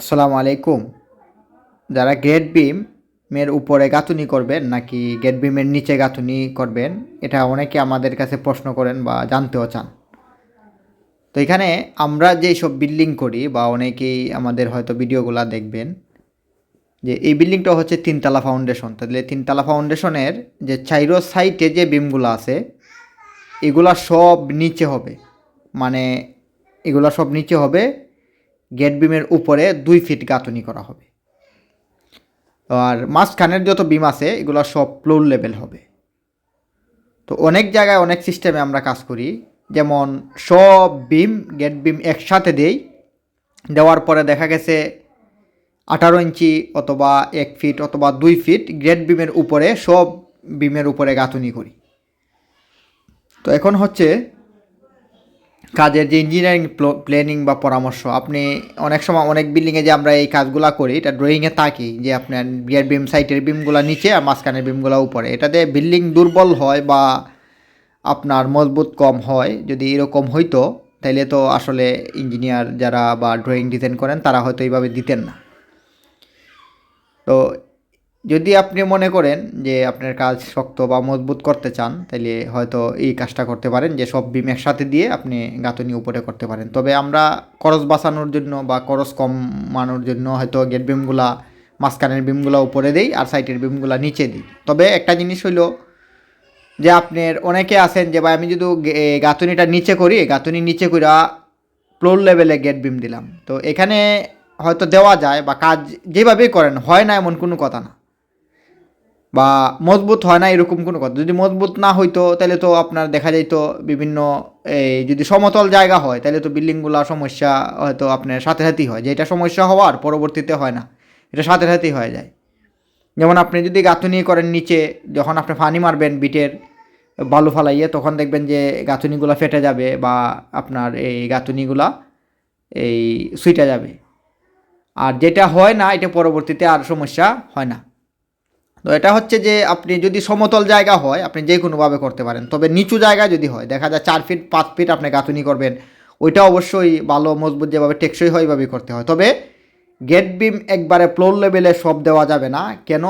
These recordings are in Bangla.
আসসালামু আলাইকুম। যারা গেট বিমের উপরে গাঁথুনি করবেন নাকি গেট বিমের নিচে গাঁথুনি করবেন, এটা অনেকে আমাদের কাছে প্রশ্ন করেন বা জানতেও চান। তো এখানে আমরা যেই সব বিল্ডিং করি বা অনেকেই আমাদের হয়তো ভিডিওগুলো দেখবেন, যে এই বিল্ডিংটা হচ্ছে তিনতলা ফাউন্ডেশন তাহলে তিনতলা ফাউন্ডেশনের যে চাইরো সাইটে যে বিমগুলো আছে, এগুলা সব নিচে হবে। মানে এগুলা সব নিচে হবে গেট বিমের উপরে দুই ফিট গাঁথুনি করা হবে। আর মাঝখানের যত বিম আছে, এগুলো সব ফ্লোর লেভেল হবে। তো অনেক জায়গায় অনেক সিস্টেমে আমরা কাজ করি। যেমন সব বিম, গেট বিম একসাথে দেই। দেওয়ার পরে দেখা গেছে আঠারো ইঞ্চি অথবা এক ফিট অথবা দুই ফিট গ্রেড বিমের উপরে সব বিমের উপরে গাঁথুনি করি। তো এখন হচ্ছে কাজের যে ইঞ্জিনিয়ারিং প্ল্যানিং বা পরামর্শ, আপনি অনেক সময় অনেক বিল্ডিংয়ে যে আমরা এই কাজগুলো করি, এটা ড্রয়িংয়ে থাকি, যে আপনার বিয়ার বিম সাইটের বিমগুলা নিচে আর মাঝখানের বিমগুলা উপরে। এটাতে বিল্ডিং দুর্বল হয় বা আপনার মজবুত কম হয়, যদি এরকম হইতো, তাইলে তো আসলে ইঞ্জিনিয়ার যারা বা ড্রয়িং ডিজাইন করেন, তারা হয়তো এইভাবে দিতেন না। তো যদি আপনি মনে করেন যে আপনার কাজ শক্ত বা মজবুত করতে চান তাহলে হয়তো এই কাজটা করতে পারেন যে সব বিম একসাথে দিয়ে আপনি গাঁথনি উপরে করতে পারেন। তবে আমরা খরচ বাঁচানোর জন্য বা খরচ কমানোর জন্য হয়তো গেট বিমগুলা, মাঝখানের বিমগুলা উপরে দেই আর সাইটের বিমগুলা নিচে দিই। তবে একটা জিনিস হইল যে আপনার অনেকে আছেন যে, ভাই, আমি যদি গাঁথনিটা নিচে করি, গাঁথনি নিচে কইরা ফ্লোর লেভেলে গেট বিম দিলাম। তো এখানে হয়তো দেওয়া যায় বা কাজ যেভাবেই করেন, হয় না এমন কোনো কথা না। বা মজবুত হয় না এরকম কোনো কথা। যদি মজবুত না হইতো, তাহলে তো আপনার দেখা যাইতো বিভিন্ন, এই যদি সমতল জায়গা হয়, তাহলে তো বিল্ডিংগুলো সমস্যা হয়তো আপনার সাথে সাথেই হয়। যেটা সমস্যা হওয়ার পরবর্তীতে হয় না, এটা সাথে সাথেই হয়ে যায়। যেমন আপনি যদি গাঁথুনি করেন নিচে, যখন আপনি পানি মারবেন বিটের বালু ফালাইয়ে, তখন দেখবেন যে গাঁথুনিগুলো ফেটে যাবে বা আপনার এই গাঁথুনিগুলা এই সুইটা যাবে। আর যেটা হয় না, এটা পরবর্তীতে আর সমস্যা হয় না। তো এটা হচ্ছে যে আপনি যদি সমতল জায়গা হয়, আপনি যে কোনোভাবে করতে পারেন। তবে নিচু জায়গায় যদি হয়, দেখা যায় চার ফিট, পাঁচ ফিট আপনি গাঁথুনি করবেন, ওইটা অবশ্যই ভালো, মজবুত যেভাবে টেকসই হয় ওইভাবেই করতে হয়। তবে গেট বিম একবারে ফ্লোর লেভেলে সব দেওয়া যাবে না। কেন?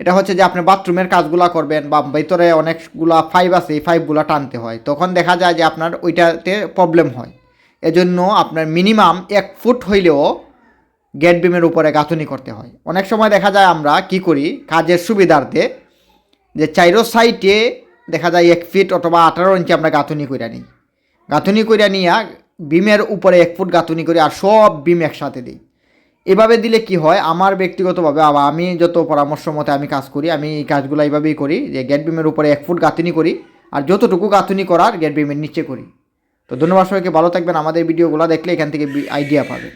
এটা হচ্ছে যে আপনি বাথরুমের কাজগুলা করবেন বা ভিতরে অনেকগুলা ফাইভ আছে, এই ফাইভগুলা টানতে হয়। তখন দেখা যায় যে আপনার ওইটাতে প্রবলেম হয়। এজন্য আপনার মিনিমাম এক ফুট হইলেও গেট বিমের উপরে গাঁথুনি করতে হয়। অনেক সময় দেখা যায় আমরা কি করি? কাজের সুবিধার্থে যে চাইরো সাইটে দেখা যায় এক ফিট অথবা আঠারো ইঞ্চি আমরা গাঁথুনি কইরা নিই। গাঁথুনি কইরা নিয়ে বিমের উপরে এক ফুট গাঁথুনি করি আর সব বিম একসাথে দিই। এভাবে দিলে কি হয়? আমার ব্যক্তিগতভাবে আমি যত পরামর্শ মতে আমি কাজ করি, আমি এই কাজগুলো এইভাবেই করি যে গেট বিমের উপরে এক ফুট গাঁথনি করি আর যতটুকু গাঁথুনি করার গেট বিমের নিচে করি। তো ধন্যবাদ সবাইকে, ভালো থাকবেন। আমাদের ভিডিওগুলো দেখলে এখান থেকে আইডিয়া পাবেন।